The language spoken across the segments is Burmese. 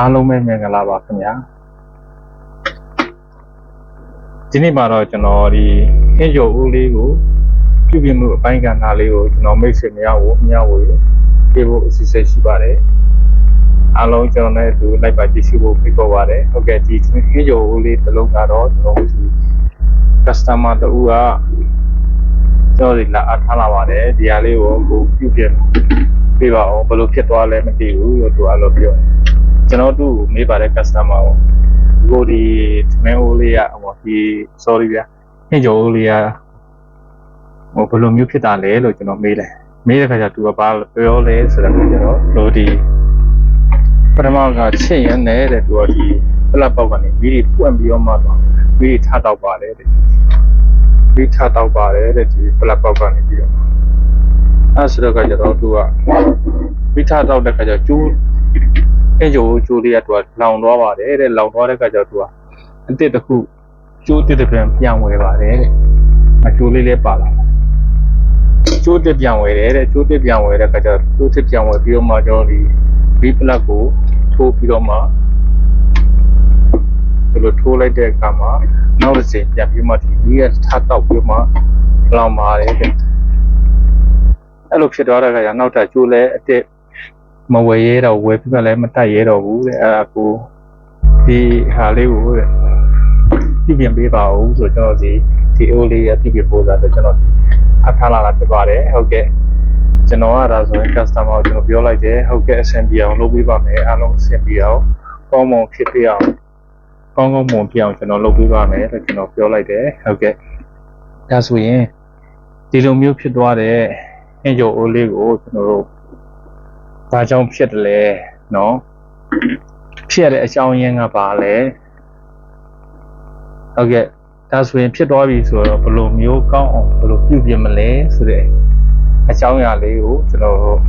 အားလုံးပဲမင်္ဂလာပါခင်ဗျာဒီနေ့မှာတော့ကျွန်တော်ဒီအင်းကျော်ဦးလေးကိုပြုပြင်မှုအပိုင်းကဏ္ဍလေးကိုကျွန်တော်မိတ်ဆွေများကိုမျှဝေပေးဖို့အစီအစဉ်ရှိပါတယ်အားလုံးကျွန်တော်နဲ့အတူလိုက်ပါကြည့်ရှုဖို့ဖိတ်ခေါ်ပါတယ်ဟုတ်ကဲ့ဒီအင်းကျော်ဦးလေးတစ်လုံးကတော့ကျွန်တော်ဒီ customer တူကကျွန်တော်ဒီလာအထားလာပါတယ်ဒီဟာလေးကိုကိုပြုပြင်ပြပါအောင်ဘယ်လိုဖြစ်သွားလဲမသိဘူးလို့သူအဲ့လိုပြောတယ် ကျွန်တော်တို့မေးပါတယ် customer ကိုဒီကိုဒီသမင်းအိုးလေးရဟိုဒီ sorry ဗျာဟင်းကျော်အိုးလေးရဟိုဘယ်လိုမျိုးဖြစ်တာလဲလို့ကျွန်တော်မေးတယ်မေးတဲ့ခါကျသူကဘာပြောလဲဆိုတော့ကျွန်တော်တို့ဒီပထမကချစ်ရင်နဲ့တဲ့သူကဒီပလက်ပေါက်ကနေမိတွေပွင့်ပြီးတော့မှတော့မိတွေထားတော့ပါတယ်တဲ့မိထားတော့ပါတယ်တဲ့ဒီပလက်ပေါက်ကနေပြီးတော့အဲဆိုတော့ကကျတော့သူကမိထားတော့တဲ့ခါကျကျိုး အဲကျိုးကျိုးလေးကသူကလောင်သွားပါတယ်တဲ့လောင်သွားတဲ့ကကြောင့်သူကအစ်စ်တစ်ခုကျိုးတစ်တစ်ပြန်ပြန်ဝယ်ပါတယ်တဲ့အကျိုးလေးလေးပါလာကျိုးတစ်ပြန်ဝယ်တယ်တဲ့ကျိုးတစ်ပြန်ဝယ်တဲ့ကကြောင့်ကျိုးတစ်ပြန်ဝယ်ပြီးတော့မှကျွန်တော်ဒီ B plug ကိုထိုးပြီးတော့မှဒီလိုထိုးလိုက်တဲ့အခါမှာနောက်တစ်ချိန်ပြန်ပြီးမှဒီကြီးကထားတော့ပြီးမှလောင်ပါတယ်တဲ့အဲ့လိုဖြစ်သွားတဲ့အခါကျနောက်တာကျိုးလဲအစ်စ် မဝယ်ရဲတော့ဝယ်ပြီးမှလည်းမတိုက်ရဲတော့ဘူးတဲ့အဲ့ဒါကိုဒီဟာလေးကိုတဲ့ပြပြင်ပေးပါဦးဆိုတော့ကျွန်တော်ဒီဒီအိုးလေးရပြပြင်ပို့တာတော့ကျွန်တော်အထားလာတာဖြစ်ပါတယ်ဟုတ်ကဲ့ကျွန်တော်ကဒါဆိုရင် customer ကိုကျွန်တော်ပြောလိုက်တယ်ဟုတ်ကဲ့အဆင်ပြေအောင်လုပ်ပေးပါမယ်အားလုံးအဆင်ပြေအောင်ကောင်းမွန်ဖြစ်ပြအောင်ကောင်းကောင်းမွန်ပြအောင်ကျွန်တော်လုပ်ပေးပါမယ်လို့ကျွန်တော်ပြောလိုက်တယ်ဟုတ်ကဲ့ဒါဆိုရင်ဒီလိုမျိုးဖြစ်သွားတဲ့အင်ဂျိုအိုးလေးကိုကျွန်တော်တို့ ဘာကြောင့်ဖြစ်တယ်လဲเนาะဖြစ်ရတဲ့အကြောင်းရင်းကဘာလဲဟုတ်ကဲ့ဒါဆိုရင်ဖြစ်သွားပြီဆိုတော့ဘယ်လိုမျိုးကောင်းအောင်ဘယ်လိုပြုပြင်မလဲဆိုတဲ့အကြောင်းအရာလေးကိုကျွန်တော်တို့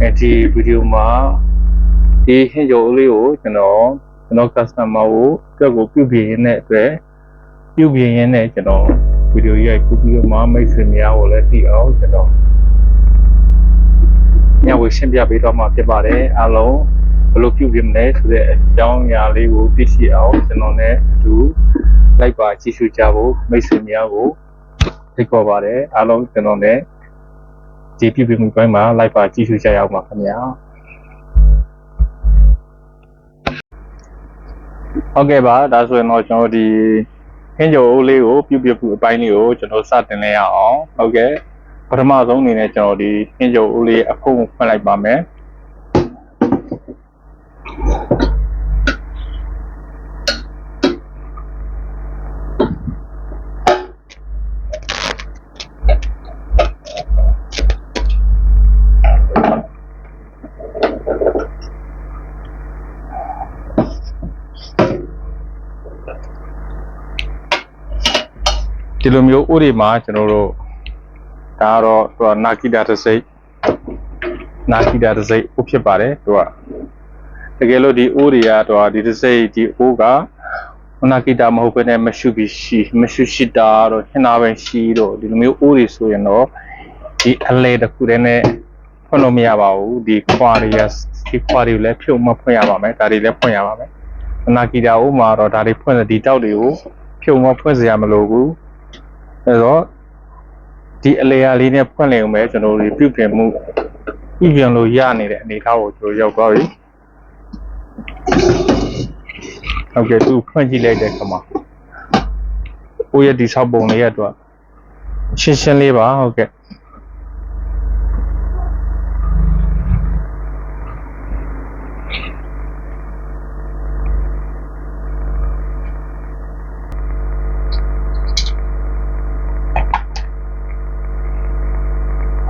အဲဒီဗီဒီယိုမှာဒီဟင်ဂျိုလေးကိုကျွန်တော်ကျွန်တော် customer ကိုအတွက်ကိုပြုပြင်ရင်းတဲ့အတွက်ပြုပြင်ရင်းနဲ့ကျွန်တော်ဗီဒီယိုရိုက်ကူပြီးတော့မှမိတ်ဆွေများကိုလည်းသိအောင်ကျွန်တော် ညဝေရှင်းပြပေးတော့မှာဖြစ်ပါတယ်အားလုံးဘယ်လိုပြုပြင်မလဲဆိုတဲ့အကြောင်းအရာလေးကိုသိရှိအောင်ကျွန်တော်နဲ့အတူလိုက်ပါကြည့်ရှုကြဖို့မိတ်ဆွေများကိုဖိတ်ခေါ်ပါတယ်အားလုံးကျွန်တော်နဲ့ဒီပြုပြင်မှုပိုင်းမှာလိုက်ပါကြည့်ရှုကြရအောင်ပါခင်ဗျာဟုတ်ကဲ့ပါဒါဆိုရင်တော့ကျွန်တော်ဒီဟင်းကြိုအိုးလေးကိုပြုပြင်မှုအပိုင်းလေးကိုကျွန်တော်စတင်လိုက်ရအောင်ဟုတ်ကဲ့ ပထမဆုံးအနေနဲ့ကျွန်တော်ဒီဟင်းကြိုဦးလေးအခုံဖွင့်လိုက်ပါမယ်ဒီလိုမျိုးဥတွေမှာကျွန်တော်တို့ ဒါကတော့သူကနာဂီတာတစ်စိတ်နာဂီတာတစ်စိတ်ဥဖြစ်ပါတယ်သူကတကယ်လို့ဒီအိုးတွေကသူကဒီတစ်စိတ်ဒီအိုးကနာဂီတာမဟုတ်ဘဲနဲ့မရှုပြီးရှိမရှုရှိတာတော့ဟင်နာပဲရှိတော့ဒီလိုမျိုးအိုးတွေဆိုရင်တော့ဒီအလဲတစ်ခုတည်းနဲ့ဖွင့်လို့မရပါဘူးဒီခွာတွေရဒီခွာတွေလည်းဖြုတ်မဖွင့်ရပါမယ်ဒါတွေလည်းဖွင့်ရပါမယ်နာဂီတာအိုးမှာတော့ဒါတွေဖွင့်တဲ့ဒီတောက်တွေကိုဖြုတ်မဖွင့်စရာမလိုဘူးအဲတော့ ဒီအလေယာလေးနဲ့ဖွင့်လည်အောင်ပဲကျွန်တော်တို့ပြုပြင်မှုပြုပြင်လို့ရနေတဲ့အနေအထားကိုကျွန်တော်ရောက်သွားပြီဟုတ်ကဲ့သူဖွင့်ကြည့်လိုက်တဲ့ခါမှာကိုယ့်ရဲ့ဒီဆောက်ပုံလေးရတော့ရှင်းရှင်းလေးပါဟုတ်ကဲ့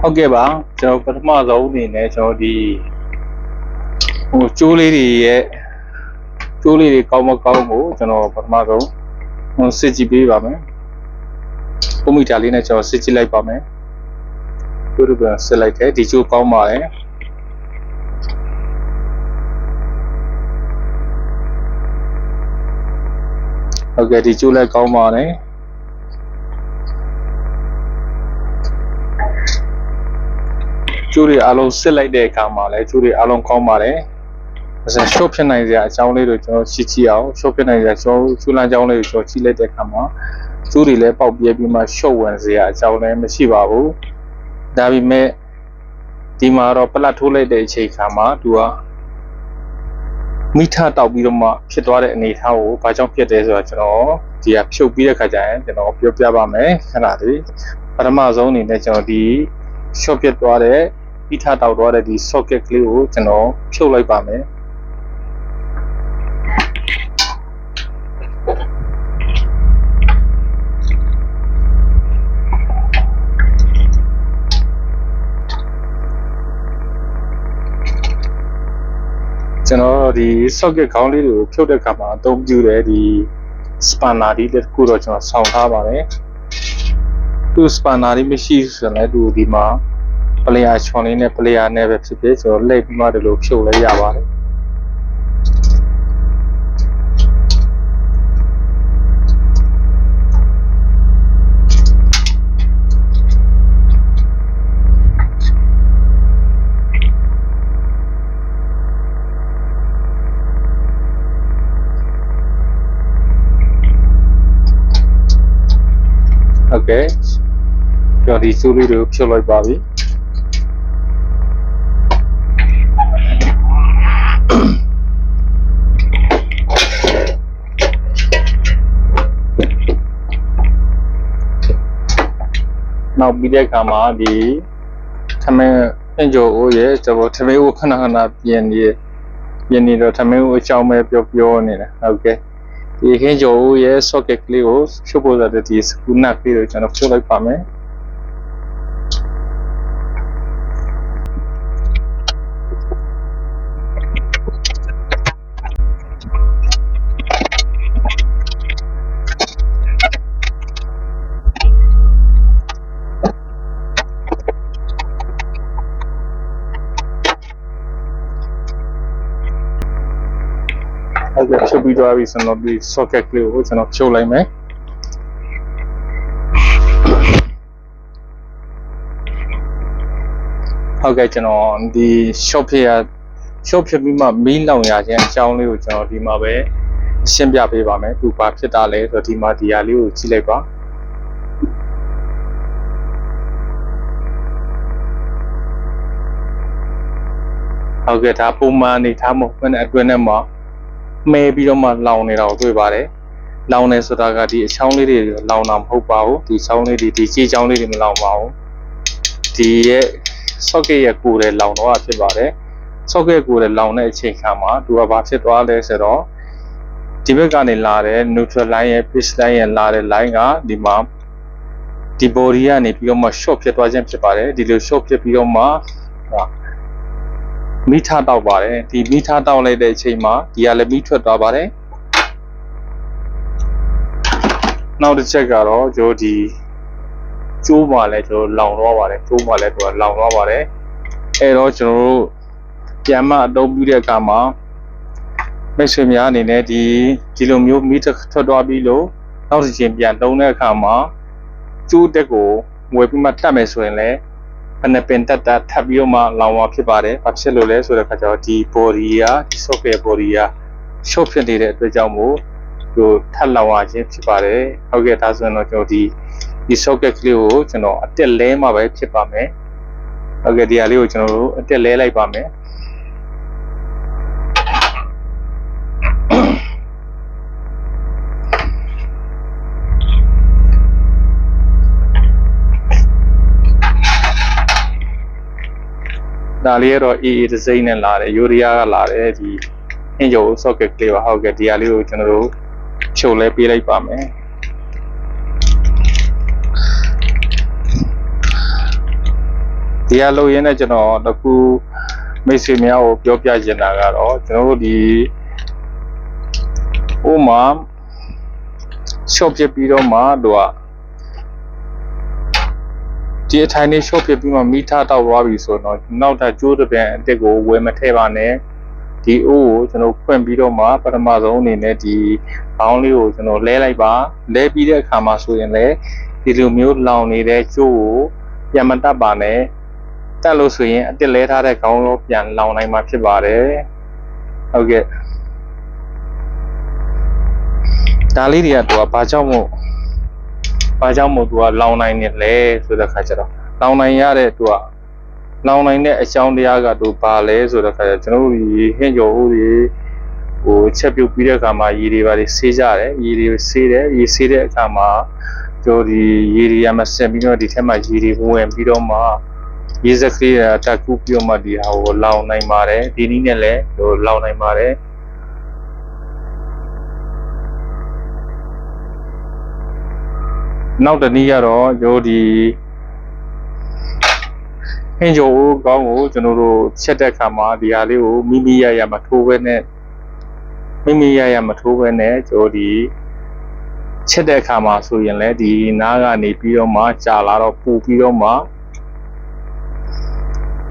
ဟုတ်ကဲ့ပါကျွန်တော်ပထမဆုံးအနေနဲ့ကျွန်တော်ဒီဟိုကျိုးလေးတွေရဲ့ကျိုးလေးတွေကောင်းမကောင်းကိုကျွန်တော်ပထမဆုံးဟိုစစ်ကြည့်ပေးပါမယ်ကွန်ပျူတာလေးနဲ့ကျွန်တော်စစ်ကြည့်လိုက်ပါမယ်ကျိုးတွေကစစ်လိုက်တယ်ဒီကျိုးကောင်းပါတယ်ဟုတ်ကဲ့ဒီကျိုးလည်းကောင်းပါတယ် ကျိုးတွေအားလုံးစစ်လိုက်တဲ့အခါမှာလည်းကျိုးတွေအားလုံးကောင်းပါတယ်ဆိုတော့ short ဖြစ်နိုင်စရာအကြောင်းလေးတွေကျွန်တော်ရှင်းကြည့်အောင် short ဖြစ်နိုင်စရာကျွန်တော်ချူလန်းအကြောင်းလေးကိုကျွန်တော်ကြည့်လိုက်တဲ့အခါမှာကျိုးတွေလည်းပေါက်ပြဲပြီးမှ short ဝင်စရာအကြောင်းလည်းမရှိပါဘူးဒါပေမဲ့ဒီမှာတော့ပလတ်ထိုးလိုက်တဲ့အချိန်ခါမှာသူကမိထတောက်ပြီးတော့မှဖြစ်သွားတဲ့အနေအထားကိုဘာကြောင့်ဖြစ်တယ်ဆိုတော့ကျွန်တော်ဒီကဖြုတ်ပြီးတဲ့ခါကျရင်ကျွန်တော်ပြောပြပါမယ်ခဏလေးပထမဆုံးအနေနဲ့ကျွန်တော်ဒီ short ဖြစ်သွားတဲ့ မိထတောက်သွားတဲ့ဒီ socket ကလေးကိုကျွန်တော်ဖြုတ်လိုက်ပါမယ်ကျွန်တော်ဒီ socket ခေါင်းလေးတွေကိုဖြုတ်တဲ့အခါမှာအသုံးပြုတဲ့ဒီ spanner ဒီတစ်ခုတော့ကျွန်တော်ဆောင်းထားပါတယ်သူ spanner ဒီမရှိဆိုရင်လည်းသူဒီမှာ player ချွန်လေးနဲ့ player နဲ့ပဲဖြစ်ဖြစ်ကျွန်တော်လိပ်ပြီးမှဒီလိုဖြုတ်လဲရပါတယ်ဟုတ်ကဲ့ကျွန်တော်ဒီစူးလေးတွေကိုဖြုတ်လိုက်ပါပြီ နောက်ပြီးတဲ့အခါမှာဒီသမင်းအင်ဂျိုအိုးရဲ့ကျွန်တော်သမင်းအိုးခဏခဏပြင်နေပြင်နေတော့သမင်းအိုးအကြောင်းပဲပြောပြောနေတာဟုတ်ကဲ့ဒီခင်းကျော်ရဲ့ socket ကလေးကိုဖြုတ်ဖို့ဆိုတဲ့ဒီ screw nut လေးကိုကျွန်တော်ဖြုတ်လိုက်ပါမယ်ဟုတ် ကဲ့ဖြုတ်ပြီးသွားပြီဆိုတော့ဒီ socket ကလေးကိုကျွန်တော်ဖြုတ်လိုက်မယ်ဟုတ်ကဲ့ကျွန်တော်ဒီ shop ဖြစ်ရ shop ဖြစ်ပြီးမှမီးလောင်ရခြင်းအကြောင်းလေးကိုကျွန်တော်ဒီမှာပဲရှင်းပြပေးပါမယ်သူဘာဖြစ်တာလဲဆိုတော့ဒီမှာဒီဟာလေးကိုကြည့်လိုက်ပါဟုတ်ကဲ့ဒါပုံမှန်အနေထားမဟုတ်ဘဲနဲ့အတွင်းထဲမှာ မဲပြီးတော့မှလောင်နေတာကိုတွေ့ပါတယ်။လောင်နေဆိုတာကဒီအချောင်းလေးတွေလောင်တာမဟုတ်ပါဘူး။ဒီချောင်းလေးတွေဒီကြေးချောင်းလေးတွေမလောင်ပါဘူး။ဒီရဲ့ socket ရဲ့ကိုယ်တဲ့လောင်တော့ဖြစ်ပါတယ်။ socket ကိုယ်တဲ့လောင်တဲ့အချိန်ခါမှာသူကဘာဖြစ်သွားလဲဆိုတော့ဒီဘက်ကနေလာတဲ့ neutral line ရဲ့ pitch line ရဲ့လာတဲ့ line ကဒီမှာဒီ body ကနေပြီးတော့မှ short ဖြစ်သွားခြင်းဖြစ်ပါတယ်။ဒီလို short ဖြစ်ပြီးတော့မှဟာ မိထားတောက်ပါတယ်ဒီမိထားတောက်လိုက်တဲ့အချိန်မှာဒီကလည်းမိထွက်သွားပါတယ်နောက်တစ်ချက်ကတော့ကျွန်တော်ဒီကျိုးမှလည်းကျွန်တော်လောင်သွားပါတယ်ကျိုးမှလည်းသူကလောင်သွားပါတယ်အဲ့တော့ကျွန်တော်တို့ပြန်မအသုံးပြုတဲ့အခါမှာမိတ်ဆွေများအနေနဲ့ဒီဒီလိုမျိုးမိထွက်သွားပြီးလို့နောက်တစ်ချိန်ပြန်တုံးတဲ့အခါမှာကျိုးတက်ကိုဝယ်ပြီးမှတတ်မယ်ဆိုရင်လည်း အနပင်တက်တာထပ်ပြီးတော့မှလောင်သွားဖြစ်ပါတယ်။ဘာဖြစ်လို့လဲဆိုတဲ့အခါကျတော့ဒီ body ကဒီ software body က short ဖြစ်နေတဲ့အတွက်ကြောင့်မို့ဟိုထပ်လောင်ရခြင်းဖြစ်ပါတယ်။ဟုတ်ကဲ့ဒါဆိုရင်တော့ကျွန်တော်ဒီဒီ socket ကလေးကိုကျွန်တော်အတက်လဲမှာပဲဖြစ်ပါမယ်။ဟုတ်ကဲ့ဒီဟာလေးကိုကျွန်တော်တို့အတက်လဲလိုက်ပါမယ်။ ဒါလေးကတော့ AA တစ်စိမ့်နဲ့လာတယ်ယူရီးယားကလာတယ်ဒီအင်ဂျို socket ကလေးပါဟုတ်ကဲ့ဒီဟာလေးကိုကျွန်တော်တို့ဖြုတ်လဲပေးလိုက်ပါမယ်ဒီဟာလို့ရင်းနဲ့ကျွန်တော်တခုမိတ်ဆွေများကိုပြောပြချင်တာကတော့ကျွန်တော်တို့ဒီဥမာ shop ဖြစ်ပြီးတော့မှတို့က ဒီအထိုင်လေး shop ဖြစ်ပြီးမှမိထားတောက်သွားပြီဆိုတော့နောက်ထပ်ကျိုးတစ်ပြန်အစ်စ်ကိုဝယ်မထည့်ပါနဲ့ဒီအိုးကိုကျွန်တော်ဖွင့်ပြီးတော့မှပထမဆုံးအနေနဲ့ဒီဘောင်းလေးကိုကျွန်တော်လဲလိုက်ပါလဲပြီးတဲ့အခါမှာဆိုရင်လည်းဒီလိုမျိုးလောင်နေတဲ့ကျိုးကိုပြန်မတတ်ပါနဲ့တက်လို့ဆိုရင်အစ်စ်လဲထားတဲ့ခေါင်းလုံးပြန်လောင်နိုင်မှာဖြစ်ပါတယ်ဟုတ်ကဲ့ဒါလေးတွေကသူကဘာကြောင့်မို့ ဘာကြောင့်မို့သူကလောင်နိုင်နေလဲဆိုတဲ့ခါကျတော့လောင်နိုင်ရတဲ့သူကလောင်နိုင်တဲ့အကြောင်းတရားကသူဘာလဲဆိုတဲ့ခါကျကျွန်တော်တို့ဒီဟင်းကျော်ဦးတွေဟိုချက်ပြုတ်ပြီးတဲ့အခါမှာရေတွေပါတွေဆေးကြတယ်ရေတွေဆေးတယ်ရေဆေးတဲ့အခါမှာကျွန်တော်ဒီရေတွေကမဆက်ပြီးတော့ဒီထက်မှရေတွေဝင်ပြီးတော့မှရေစက်ကလေးတက်ကူးပြီးတော့မှဒီဟာကိုလောင်နိုင်ပါတယ်ဒီနည်းနဲ့လည်းဟိုလောင်နိုင်ပါတယ် နောက်တစ်နည်းကတော့ကျွန်တော်ဒီဟင်းချိုကောင်းကိုကျွန်တော်တို့ချက်တဲ့အခါမှာဒီဟာလေးကိုမိမိရရမထိုးဘဲနဲ့မိမိရရမထိုးဘဲနဲ့ကျွန်တော်ဒီချက်တဲ့အခါမှာဆိုရင်လည်းဒီနားကနေပြီးတော့မှကြာလာတော့ပူပြီးတော့မှ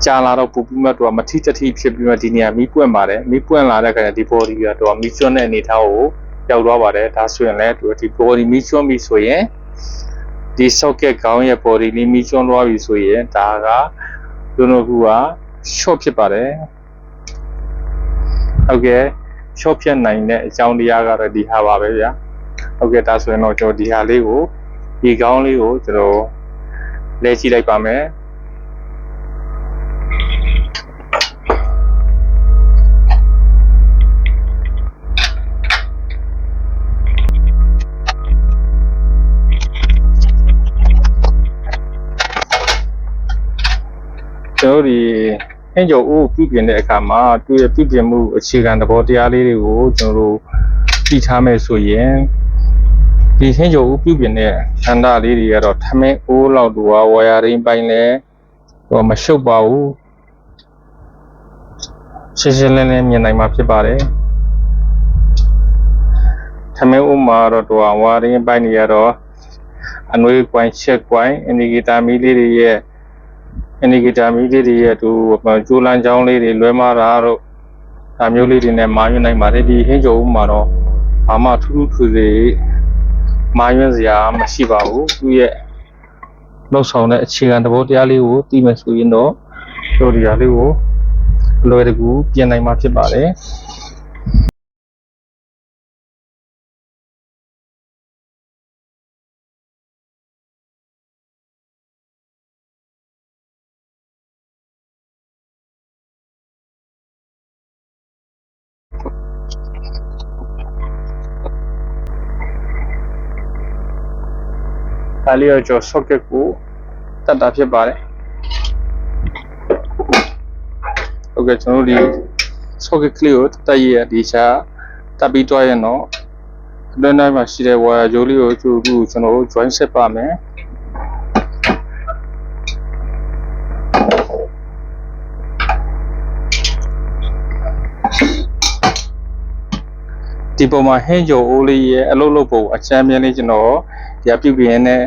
ကြာလာတော့ပူပြီးမှတော့မထိတထိဖြစ်ပြီးမှဒီနေရာမီးပွင့်ပါတယ်မီးပွင့်လာတဲ့အခါကျဒီ body ကတော့မီးကျွန်းတဲ့အနေအထားကိုရောက်သွားပါတယ်ဒါဆိုရင်လည်းဒီ body မီးကျွန်းပြီဆိုရင် ဒီ socket ကောင်းရဲ့ body လေးမီးကျွန်းသွားပြီဆိုရင်ဒါကတို့တို့ကူက short ဖြစ်ပါတယ်ဟုတ်ကဲ့ short ဖြစ်နိုင်တဲ့အကြောင်းတရားကတော့ဒီဟာပါပဲဗျာဟုတ်ကဲ့ဒါဆိုရင်တော့ကျွန်တော်ဒီဟာလေးကိုဒီကောင်းလေးကိုကျွန်တော်လဲကြည့်လိုက်ပါမယ် တော်တို့ဒီအင်ဂျိုဦးပြုပြင်တဲ့အခါမှာသူ့ရဲ့ပြုပြင်မှုအခြေခံသဘောတရားလေးတွေကိုကျွန်တော်တို့သိထားမယ်ဆိုရင်ဒီဟင်းဂျိုဦးပြုပြင်တဲ့ခန္ဓာလေးတွေကတော့ထမင်းအိုးလောက်တူဝါယာရင်းပိုင်းလဲဟိုမရှုပ်ပါဘူးရှင်းရှင်းလင်းလင်းမြင်နိုင်မှာဖြစ်ပါတယ်ထမင်းအိုးမှာတော့တူဝါရင်းပိုင်းတွေကတော့အနွေးကွိုင်းချက်ကွိုင်းအင်ဒီကေတာမီလေးတွေရဲ့ အင်ဒီကေတာမီလေးတွေရဲ့သူကျိုးလန်းချောင်းလေးတွေလွဲမာတာတို့ဒါမျိုးလေးတွေနဲ့မာရွနိုင်ပါတယ်ဒီဟင်းကျော်ဦးမှာတော့ဘာမှထူးထူးထွေထွေမာရွစရာမရှိပါဘူးသူ့ရဲ့လောက်ဆောင်တဲ့အခြေခံသဘောတရားလေးကိုသိမယ်ဆိုရင်တော့တို့ဒီဟာလေးကိုအလွယ်တကူပြင်နိုင်မှာဖြစ်ပါတယ် ဒါလေးတော့ကျွန်တော် socket ကိုတတ်တာဖြစ်ပါတယ်ဟုတ်ကဲ့ကျွန်တော်တို့ဒီ socket ကလေးကိုတက်ရရဒီချာတက်ပြီးတော့ရင်တော့အတွင်းတိုင်းမှာရှိတဲ့ wire ကြိုးလေးကိုကျိုးခုကျွန်တော်တို့ join ဆက်ပါမယ်ဒီပုံမှာဟင်းကြိုအိုးလေးရဲ့အလုပ်လုပ်ပုံအချမ်းမြင်းလေးကျွန်တော် ဒီအပြုတ်ပြင်းနဲ့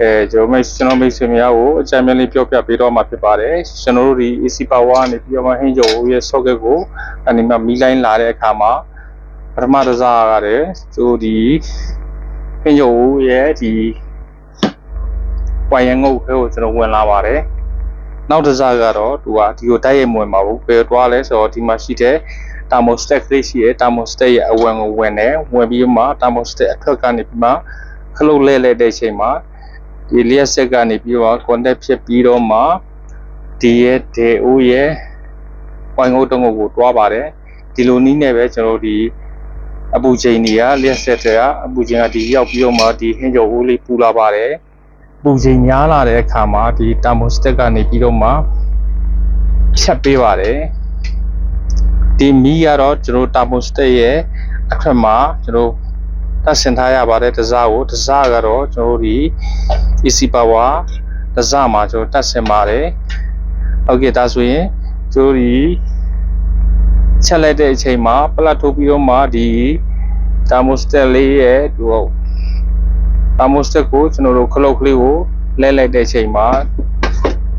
အဲကျွန်တော်မိတ်ကျွန်တော်မိတ်ဆွေများကိုအချမ်းမြင်းလေးပြောပြပေးတော့မှာဖြစ်ပါတယ်ကျွန်တော်တို့ဒီ AC power ကနေပြီးတော့မှဟင်းကြိုအိုးရဲ့ socket ကိုအနေမှာမီးလိုင်းလာတဲ့အခါမှာပထမတစ်စားရတယ်သူဒီဟင်းကြိုအိုးရဲ့ဒီဝိုင်ရငုတ်ခဲကိုကျွန်တော်ဝင်လာပါတယ်နောက်တစ်စားကတော့သူကဒီကိုတိုက်ရိုက်မဝင်ပါဘူးဘယ်သွားလဲဆိုတော့ဒီမှာရှိတဲ့ thermostat လေးရှိရဲ့ thermostat ရဲ့အဝင်ကိုဝင်တယ်ဝင်ပြီးမှ thermostat အထွက်ကနေပြီးမှ ခလုတ်လဲလဲတဲ့အချိန်မှာဒီလျှက်ဆက်ကနေပြီးတော့ contact ဖြစ်ပြီးတော့မှဒီရဲ့ဒေအိုးရဲ့ဝိုင်ငုတ်တုံးကိုတွားပါတယ်ဒီလိုနည်းနဲ့ပဲကျွန်တော်ဒီအပူချိန်တွေကလျှက်ဆက်တွေကအပူချိန်ကဒီရောက်ပြီးတော့မှဒီဟင်းကျော်အိုးလေးပူလာပါတယ်ပူချိန်များလာတဲ့အခါမှာဒီ thermostat ကနေပြီးတော့မှဖြတ်ပေးပါတယ်ဒီမီးကတော့ကျွန်တော်တာမွန်စတက်ရဲ့အထက်မှာကျွန်တော် တက်ဆင်ထားရပါတယ်တစားကိုတစားကတော့ကျွန်တော်ဒီ AC power တစားမှာကျွန်တော်တက်ဆင်ပါတယ်ဟုတ်ကဲ့ဒါဆိုရင်ကျွန်တော်ဒီချက်လိုက်တဲ့အချိန်မှာပလတ်ထိုးပြီးတော့မှဒီတာမွန်စတက်လေးရဲ့သူတာမွန်စတက်ကိုကျွန်တော်တို့ခလုတ်ကလေးကိုလဲလိုက်တဲ့အချိန်မှာ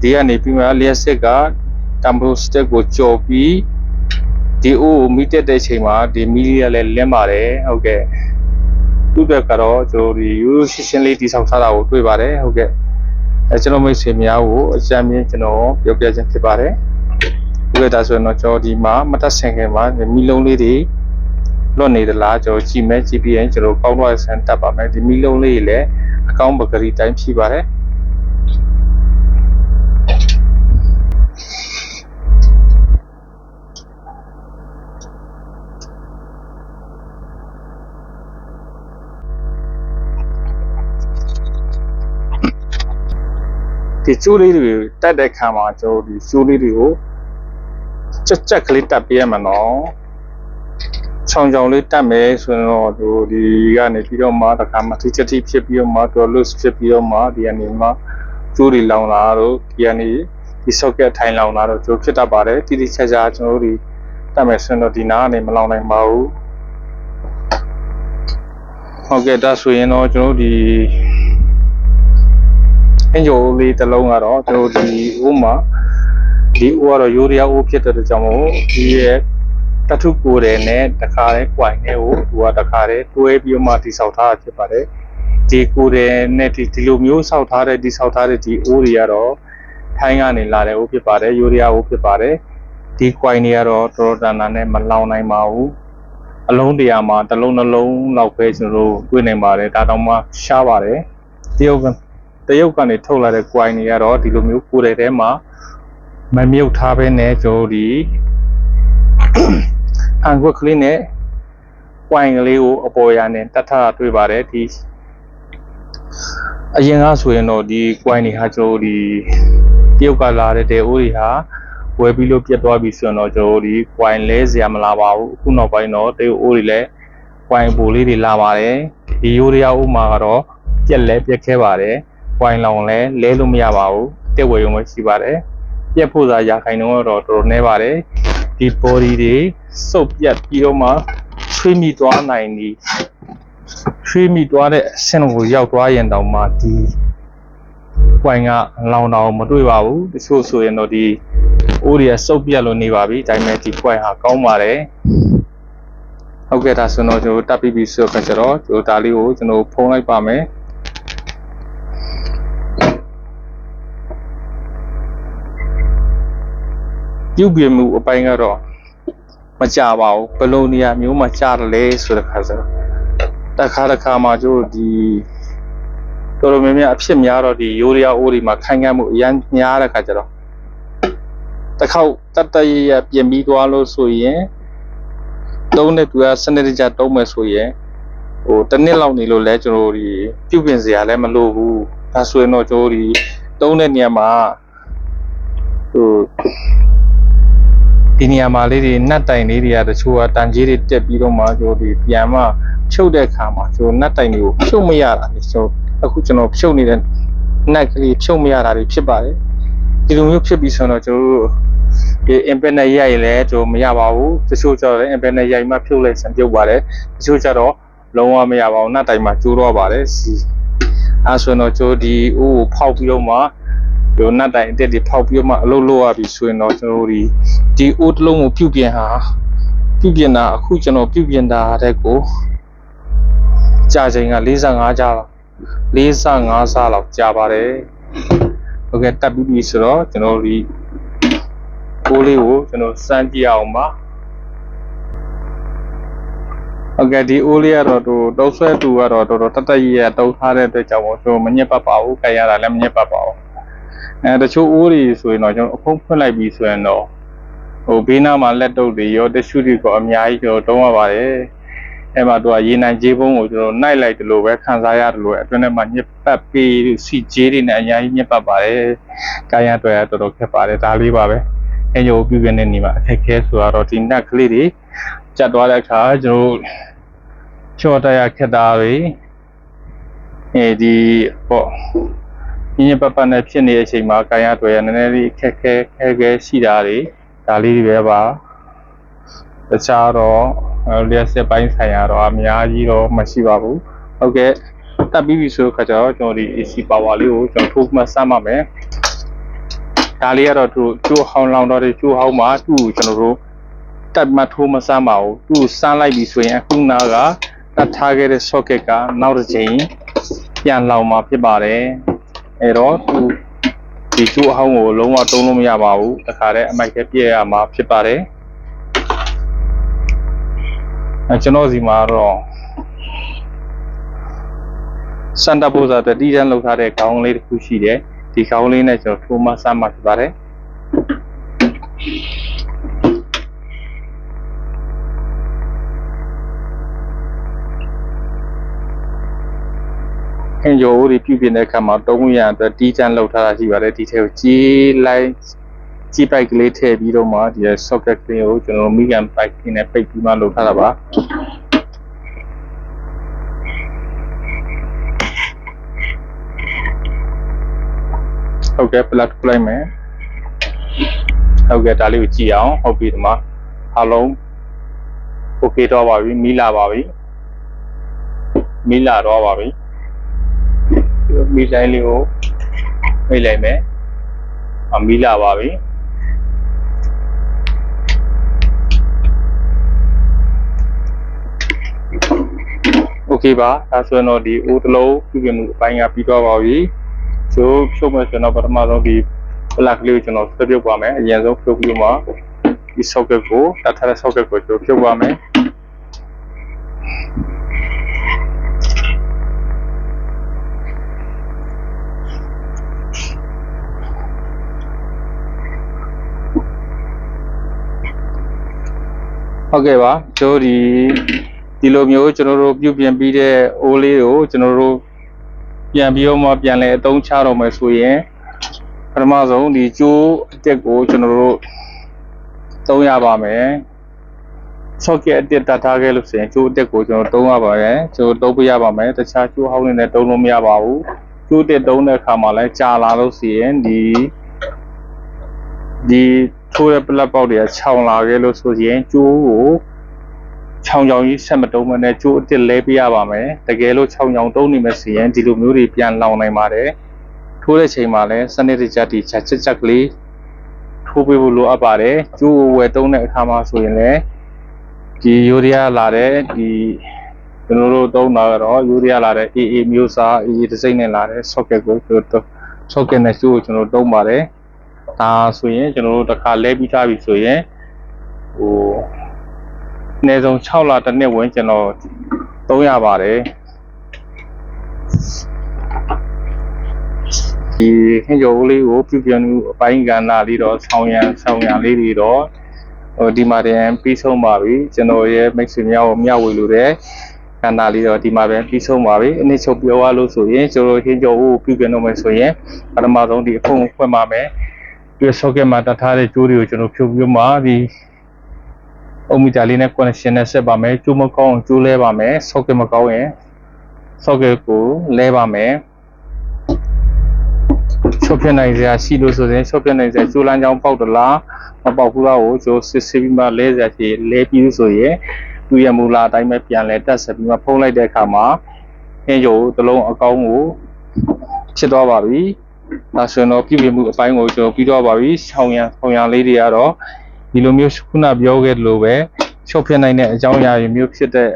ဒီကနေပြီးမှလျှက်စစ်ကတာမွန်စတက်ကိုကြော်ပြီးဒီအိုးကိုမိတက်တဲ့အချိန်မှာဒီမီလီကလည်းလင်းပါတယ်ဟုတ်ကဲ့ သူ့အတွက်ကတော့ကျွန်တော်ဒီရိုးရိုးရှင်းရှင်းလေးတိဆောက်ထားတာကိုတွေ့ပါတယ်ဟုတ်ကဲ့အဲကျွန်တော်မိတ်ဆွေများကိုအကြံမြင်ကျွန်တော်ပြောပြခြင်းဖြစ်ပါတယ်ဒီကဲ့ဒါဆိုရင်တော့ကျွန်တော်ဒီမှာမတက်ဆင်ခင်မှာမီလုံးလေးတွေလွတ်နေသလားကျွန်တော်ကြည့်မယ် GPN ကျွန်တော်ကောင်းတော့ဆန်တက်ပါမယ်ဒီမီလုံးလေးတွေလည်းအကောင့်ပကတိတိုင်းဖြည့်ပါတယ် ဒီကျိုးလေးတွေတက်တဲ့ခံမှာကျွန်တော်ဒီကျိုးလေးတွေကိုချက်ချက်ကလေးတက်ပြရမှာနော်ချောင်ချောင်လေးတက်မယ်ဆိုရင်တော့ဒီဒီကနေပြီးတော့မှတခါမှထိချက်ထိဖြစ်ပြီးတော့မှတော့ loose ဖြစ်ပြီးတော့မှဒီကနေမှကျိုးတွေလောင်လာတော့ဒီကနေဒီ socket ထိုင်လောင်လာတော့ကျိုးဖြစ်တတ်ပါတယ်တိတိကျကျကျွန်တော်တို့ဒီတက်မယ်ဆိုရင်တော့ဒီနားကနေမလောင်နိုင်ပါဘူးဟုတ်ကဲ့ဒါဆိုရင်တော့ကျွန်တော်တို့ဒီ အင်ဂျိုလေးတစ်လုံးကတော့ကျွန်တော်ဒီဥမာဒီဥကတော့ယူရီးယားဥဖြစ်တဲ့အတွက်ကြောင့်မို့ဒီရဲ့တထုကိုယ်တယ်နဲ့တခါလဲ꽌နဲ့ကိုသူကတခါလဲတွဲပြီးမှတိဆောက်ထားတာဖြစ်ပါတယ်ဒီကိုယ်တယ်နဲ့ဒီဒီလိုမျိုးဆောက်ထားတဲ့ဒီဆောက်ထားတဲ့ဒီအိုးတွေကတော့ထိုင်းကနေလာတဲ့အိုးဖြစ်ပါတယ်ယူရီးယားအိုးဖြစ်ပါတယ်ဒီ꽌တွေကတော့တော်တော်တန်တန်နဲ့မလောင်နိုင်ပါဘူးအလုံးတရာမှာတစ်လုံးနှလုံးလောက်ပဲကျွန်တော်တို့တွေ့နိုင်ပါတယ်ဒါတော့မှရှားပါတယ်တရုတ်က တရုတ်ကနေထုတ်လာတဲ့ coin တွေကတော့ဒီလိုမျိုးကိုယ်တယ်ထဲမှာမမြုပ်ထားဘဲနဲ့ကျွန်တော်တို့ဒီအန်ကွက်ကလေးနဲ့ coin ကလေးကိုအပေါ်ရနဲ့တတ်ထားတာတွေ့ပါတယ်ဒီအရင်ကဆိုရင်တော့ဒီ coin တွေဟာကျွန်တော်တို့ဒီတရုတ်ကလာတဲ့တဲ့အိုးတွေဟာဝယ်ပြီးလို့ပြတ်သွားပြီဆိုရင်တော့ကျွန်တော်တို့ဒီ coin လဲစရာမလာပါဘူးအခုနောက်ပိုင်းတော့တရုတ်အိုးတွေလည်း coin ပိုလေးတွေလာပါတယ်ဒီယိုရီးယားအိုးမှာကတော့ပြက်လဲပြက်ခဲပါတယ် ဝိုင်လောင်လဲလဲလို့မရပါဘူးတက်ဝယ်ရုံပဲရှိပါတယ်ပြက်ဖို့သာရာခိုင်နှုန်းတော့တော်တော်နည်းပါတယ်ဒီ body တွေစုပ်ပြတ်ပြီးတော့မှချွေးမိသွားနိုင်ဒီချွေးမိသွားတဲ့အဆင့်ကိုရောက်သွားရင်တောင်မှဒီဝိုင်ကလောင်တောင်မတွေ့ပါဘူးတချို့ဆိုရင်တော့ဒီအိုးတွေကစုပ်ပြတ်လို့နေပါပြီဒါပေမဲ့ဒီဝိုင်ဟာကောင်းပါတယ်ဟုတ်ကဲ့ဒါဆိုတော့ကျွန်တော်တပ်ပြီးပြီဆိုတော့ကျွန်တော်ကျွန်တော်ဒါလေးကိုကျွန်တော်ဖုံးလိုက်ပါမယ် ပြုပြင်မှုအပိုင်းကတော့မကြပါဘူးဘယ်လိုနေရာမျိုးမှာကြားတယ်လဲဆိုတဲ့ခါကျတော့တစ်ခါတစ်ခါမှကျို့ဒီတော်တော်များများအဖြစ်များတော့ဒီယိုရီးယားအိုးဒီမှာခိုင်ခံ့မှုအရန်များတဲ့ခါကျတော့တစ်ခေါက်တတ်တရရပြင်ပြီးသွားလို့ဆိုရင်တုံးတဲ့သူကစနစ်တကျတုံးမယ်ဆိုရင်ဟိုတစ်နှစ်လောက်နေလို့လဲကျွန်တော်တို့ဒီပြုပြင်စရာလည်းမလိုဘူးဒါဆိုရင်တော့ကျွန်တော်တို့ဒီတုံးတဲ့နေရာမှာဟို ဒီနေရာမှာလေးတွေနတ်တိုင်လေးတွေကတချို့ကတန်ကြီးတွေတက်ပြီးတော့မှကျွန်တော်ဒီပြန်မှဖြုတ်တဲ့အခါမှာကျွန်တော်နတ်တိုင်တွေကိုဖြုတ်မရတာလေကျွန်တော်အခုကျွန်တော်ဖြုတ်နေတဲ့နတ်ကလေးဖြုတ်မရတာတွေဖြစ်ပါတယ်ဒီလိုမျိုးဖြစ်ပြီးဆိုတော့ကျွန်တော်တို့ဒီ impact နဲ့ရိုက်လဲကျွန်တော်မရပါဘူးတချို့ကျတော့လည်း impact နဲ့ရိုက်မှဖြုတ်လိုက်စံပြုတ်ပါတယ်တချို့ကျတော့လုံးဝမရပါဘူးနတ်တိုင်မှာကျိုးတော့ပါတယ်စီအဲဆိုတော့ကျွန်တော်ဒီအိုးကိုဖောက်ပြီးတော့မှ ဒီနတ်တိုင်အတက်တွေဖောက်ပြီးတော့မှအလုပ်လုပ်ရပြီဆိုရင်တော့ကျွန်တော်တို့ဒီဒီအိုးတစ်လုံးကိုပြုတ်ပြင်ဟာပြုတ်ပြင်တာအခုကျွန်တော်ပြုတ်ပြင်တာတဲ့ကိုကြာချိန်က45ကြာ45ဆလောက်ကြာပါတယ်ဟုတ်ကဲ့တက်ပြီးပြီဆိုတော့ကျွန်တော်ဒီကိုးလေးကိုကျွန်တော်စမ်းကြည့်အောင်ပါဟုတ်ကဲ့ဒီအိုးလေးကတော့သူတုပ်ဆွဲတူကတော့တော်တော်တတ်တရရတုပ်ထားတဲ့အတွက်ကြောင့်မို့ကျွန်တော်မညက်ပတ်ပါဘူးကြိုက်ရတာလည်းမညက်ပတ်ပါဘူး အဲတချို့အိုးတွေဆိုရင်တော့ကျွန်တော်အဖုံးဖွင့်လိုက်ပြီးဆိုရင်တော့ဟိုဘေးနားမှာလက်တုပ်တွေရောတ िश ူတွေကောအများကြီးကျွန်တော်တုံးရပါတယ်အဲမှာသူကရေနိုင်ကြေးပုံးကိုကျွန်တော်နှိုက်လိုက်တယ်လို့ပဲခံစားရတယ်လို့အတွင်းထဲမှာညစ်ပတ်ပြီးစီကြေးတွေနဲ့အများကြီးညစ်ပတ်ပါတယ်။ကာယအတွက်ရတော်တော်ခက်ပါတယ်ဒါလေးပါပဲ။အဲကြောပြုပြနေနေမှာအခက်ခဲဆိုတော့ဒီနက်ကလေးတွေကြက်သွားတဲ့အခါကျွန်တော်ချော်တရခက်တာတွေအဲဒီပေါ့ ညင်ပတ်ပတ်နဲ့ဖြစ်နေတဲ့အချိန်မှာကာယအတွက်ရနည်းနည်းလေးခက်ခဲခဲခဲရှိတာတွေဒါလေးတွေပဲပါတခြားတော့လျှက်စစ်ပိုင်းဆိုင်ရာတော့အများကြီးတော့မရှိပါဘူးဟုတ်ကဲ့တက်ပြီးပြီဆိုတော့ခါကျတော့ကျွန်တော်ဒီ AC power လေးကိုကျွန်တော်ထိုးမှစမ်းပါမယ်ဒါလေးကတော့သူကျိုးဟောင်းလောင်တော့ဒီကျိုးဟောင်းမှာသူ့ကိုကျွန်တော်တို့တက်မှထိုးမစမ်းပါဘူးသူ့ကိုစမ်းလိုက်ပြီဆိုရင်အခုနာကတတ်ထားခဲ့တဲ့ socket ကနောက်တစ်ချိန်ပြန်လောင်มาဖြစ်ပါတယ် အဲ့တော့သူဒီကျိုးအဟောင်းကိုလုံးဝတုံးလို့မရပါဘူးတခါတည်းအမိုက်ထဲပြည့်ရမှာဖြစ်ပါတယ်အဲကျွန်တော်စီမှာတော့စန်တာပိုဇာတတိတန်းလောက်ထားတဲ့ခေါင်းလေးတစ်ခုရှိတယ်ဒီခေါင်းလေးနဲ့ကျွန်တော်ထိုးမဆမ်းမှဖြစ်ပါတယ် အင်ဂျိုတွေပြုပြင်တဲ့အခါမှာတုံးရအတွက်တီးချမ်းလောက်ထားတာရှိပါတယ်ဒီထဲကိုကြီးလိုက်ကြီးပိုက်ကလေးထည့်ပြီးတော့မှဒီ socket ကလေးကိုကျွန်တော်မိကန်ပိုက်နဲ့ပိတ်ပြီးမှလုပ်ထားတာပါဟုတ်ကဲ့ plug ပလိုက်မယ်ဟုတ်ကဲ့ဒါလေးကိုကြည့်အောင်ဟုတ်ပြီဒီမှာအားလုံး okay တော့ပါပြီမီးလာပါပြီမီးလာတော့ပါပြီ မီလိုင်းလေးကိုမိတ်လိုက်မယ်အမီလာပါပြီโอเคပါဒါဆိုရင်တော့ဒီအိုးတစ်လုံးပြုပြင်မှုအပိုင်းကပြီးတော့ပါပြီကျိုးဖြုတ်မယ်ဆိုတော့ပထမဆုံးဒီ plug လေးကိုကျွန်တော်ဆွဲပြုတ်ပါမယ်အရင်ဆုံးဖြုတ်ပြီးမှဒီ socket ကိုတတ်ထားတဲ့ socket ကိုကျွန်တော်ဖြုတ်ပါမယ် ဟုတ်ကဲ့ပါကျွန်တော်ဒီဒီလိုမျိုးကျွန်တော်တို့ပြုပြင်ပြီးတဲ့အိုးလေးကိုကျွန်တော်တို့ပြန်ပြီးတော့မှပြန်လဲအသုံးချတော့မယ်ဆိုရင်ပထမဆုံးဒီကျိုးအတက်ကိုကျွန်တော်တို့သုံးရပါမယ် socket အတက်တတ်ထားခဲ့လို့ဆိုရင်ကျိုးအတက်ကိုကျွန်တော်သုံးရပါမယ်ကျွန်တော်သုံးပြရပါမယ်တခြားကျိုးဟောင်းတွေနဲ့သုံးလို့မရပါဘူးကျိုးတက်သုံးတဲ့အခါမှာလဲကြာလာလို့ဆိုရင်ဒီဒီ ထိုးတဲ့ပလက်ပေါက်တွေကခြောင်လာခဲ့လို့ဆိုရင်ကျိုးကိုခြောင်ချောင်ကြီးဆက်မတုံးမနဲ့ကျိုးအစ်စ်လဲပြရပါမယ်တကယ်လို့ခြောင်ချောင်တုံးနေမယ်ဆိုရင်ဒီလိုမျိုးတွေပြန်လောင်နိုင်ပါတယ်ထိုးတဲ့ချိန်မှာလည်းစနစ်တကျတီချက်ချက်ချက်ကလေးထိုးပေးဖို့လိုအပ်ပါတယ်ကျိုးကိုဝယ်တုံးတဲ့အခါမှာဆိုရင်လည်းဒီယူရီးယားလာတဲ့ဒီကျွန်တော်တို့သုံးတာကတော့ယူရီးယားလာတဲ့ AA မျိုးစား AA တစ်စိမ့်နဲ့လာတဲ့ socket ကိုကျွန်တော် socket နဲ့ကျိုးကိုကျွန်တော်သုံးပါတယ် ဒါဆိုရင်ကျွန်တော်တို့တစ်ခါလဲပြီးသားပြီဆိုရင်ဟိုအနည်းဆုံး6လတစ်နှစ်ဝင်ကျွန်တော်300ပါတယ်ဒီခင်ကျော်ဦးလေးကိုပြုပြင်မှုအပိုင်းကဏ္ဍလေးတော့ဆောင်းရံဆောင်းရံလေးတွေတော့ဟိုဒီမှာတည်းပြီးဆုံးပါပြီကျွန်တော်ရဲ့မိတ်ဆွေများကိုမျှဝေလို့တဲ့ကဏ္ဍလေးတော့ဒီမှာပဲပြီးဆုံးပါပြီအနည်းချုပ်ပြောရလို့ဆိုရင်ကျွန်တော်ခင်ကျော်ဦးကိုပြုပြင်တော့မယ်ဆိုရင်ပထမဆုံးဒီအဖုံဖွင့်ပါမယ် ဒီ socket မှာတတ်ထားတဲ့ကြိုးတွေကိုကျွန်တော်ဖြုတ်ပြီးမှဒီအုံမီတာလေးနဲ့ connection နဲ့ဆက်ပါမယ်ကြိုးမကောင်းအောင်ကြိုးလဲပါမယ် socket မကောင်းရင် socket ကိုလဲပါမယ်ချုပ်ပြနိုင်စရာရှိလို့ဆိုရင်ချုပ်ပြနိုင်စရာကြိုးလမ်းကြောင်းပေါက်တလားမပေါက်ဘူးလားကိုကြိုးစစ်စစ်ပြီးမှလဲစရာရှိလဲပြီးဆိုရင်သူရမူလာအတိုင်းပဲပြန်လဲတက်ဆက်ပြီးမှဖုံးလိုက်တဲ့အခါမှာအင်းကြိုးတစ်လုံးအကောင်းကိုဖြစ်သွားပါပြီ ဒါဆိုရင်တော့ပြုပြင်မှုအပိုင်းကိုကျွန်တော်ပြီးတော့ပါပြီ။ဆောင်းရံဆောင်းရံလေးတွေကတော့ဒီလိုမျိုးခုနပြောခဲ့သလိုပဲချုပ်ဖြစ်နိုင်တဲ့အကြောင်းအရာတွေမျိုးဖြစ်တဲ့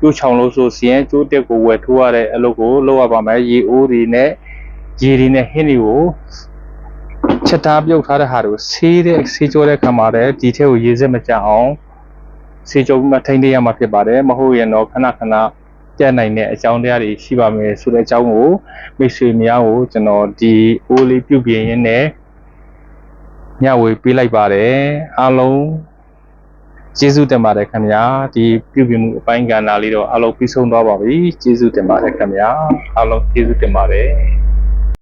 ကျိုးချောင်လို့ဆိုစီရင်ကျိုးတက်ကိုဝယ်ထိုးရတဲ့အလုပ်ကိုလုပ်ရပါမယ်။ရေအိုးတွေနဲ့ရေတွေနဲ့ဟင်းတွေကိုချက်သားပြုတ်ထားတဲ့ဟာတွေကိုဆေးတဲ့ဆေးကြောတဲ့ခံပါတယ်ဒီထက်ကိုရေစက်မကြအောင်ဆေးကြောပြီးမှထိန်းသိမ်းရမှာဖြစ်ပါတယ်။မဟုတ်ရင်တော့ခဏခဏ ပြတ်နိုင်တဲ့အကြောင်းတရားတွေရှိပါမယ်ဆိုတဲ့အကြောင်းကိုမိတ်ဆွေများကိုကျွန်တော်ဒီအိုးလေးပြုပြင်ရင်းနဲ့ညဝေပေးလိုက်ပါတယ်အားလုံးကျေးဇူးတင်ပါတယ်ခင်ဗျာဒီပြုပြင်မှုအပိုင်းကဏ္ဍလေးတော့အားလုံးပြီးဆုံးသွားပါပြီကျေးဇူးတင်ပါတယ်ခင်ဗျာအားလုံးကျေးဇူးတင်ပါတယ်